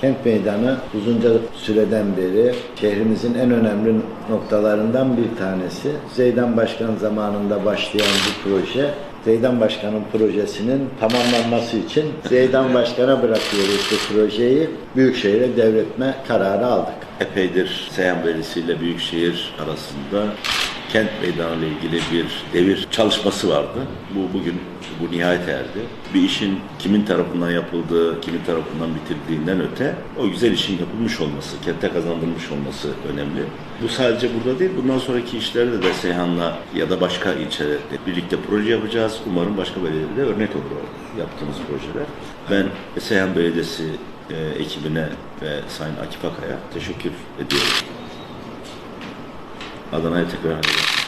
Kent Meydanı uzunca süreden beri şehrimizin en önemli noktalarından bir tanesi. Zeydan Başkan zamanında başlayan bir proje. Zeydan Başkan'ın projesinin tamamlanması için Zeydan Başkan'a bırakıyoruz bu projeyi. Büyükşehir'e devretme kararı aldık. Epeydir Seyhan Belediyesi ile Büyükşehir arasında kent meydanı ile ilgili bir devir çalışması vardı. Bu bugün bu nihayet erdi. Bir işin kimin tarafından yapıldığı, kimin tarafından bitirdiğinden öte o güzel işin yapılmış olması, kente kazandırılmış olması önemli. Bu sadece burada değil, bundan sonraki işlerde de Seyhan'la ya da başka ilçelerde birlikte proje yapacağız. Umarım başka belediyelerde örnek olur yaptığımız projeler. Ben Seyhan Belediyesi e, ekibine ve Sayın Akif Akay'a teşekkür ediyorum. Adana'ya tekrar.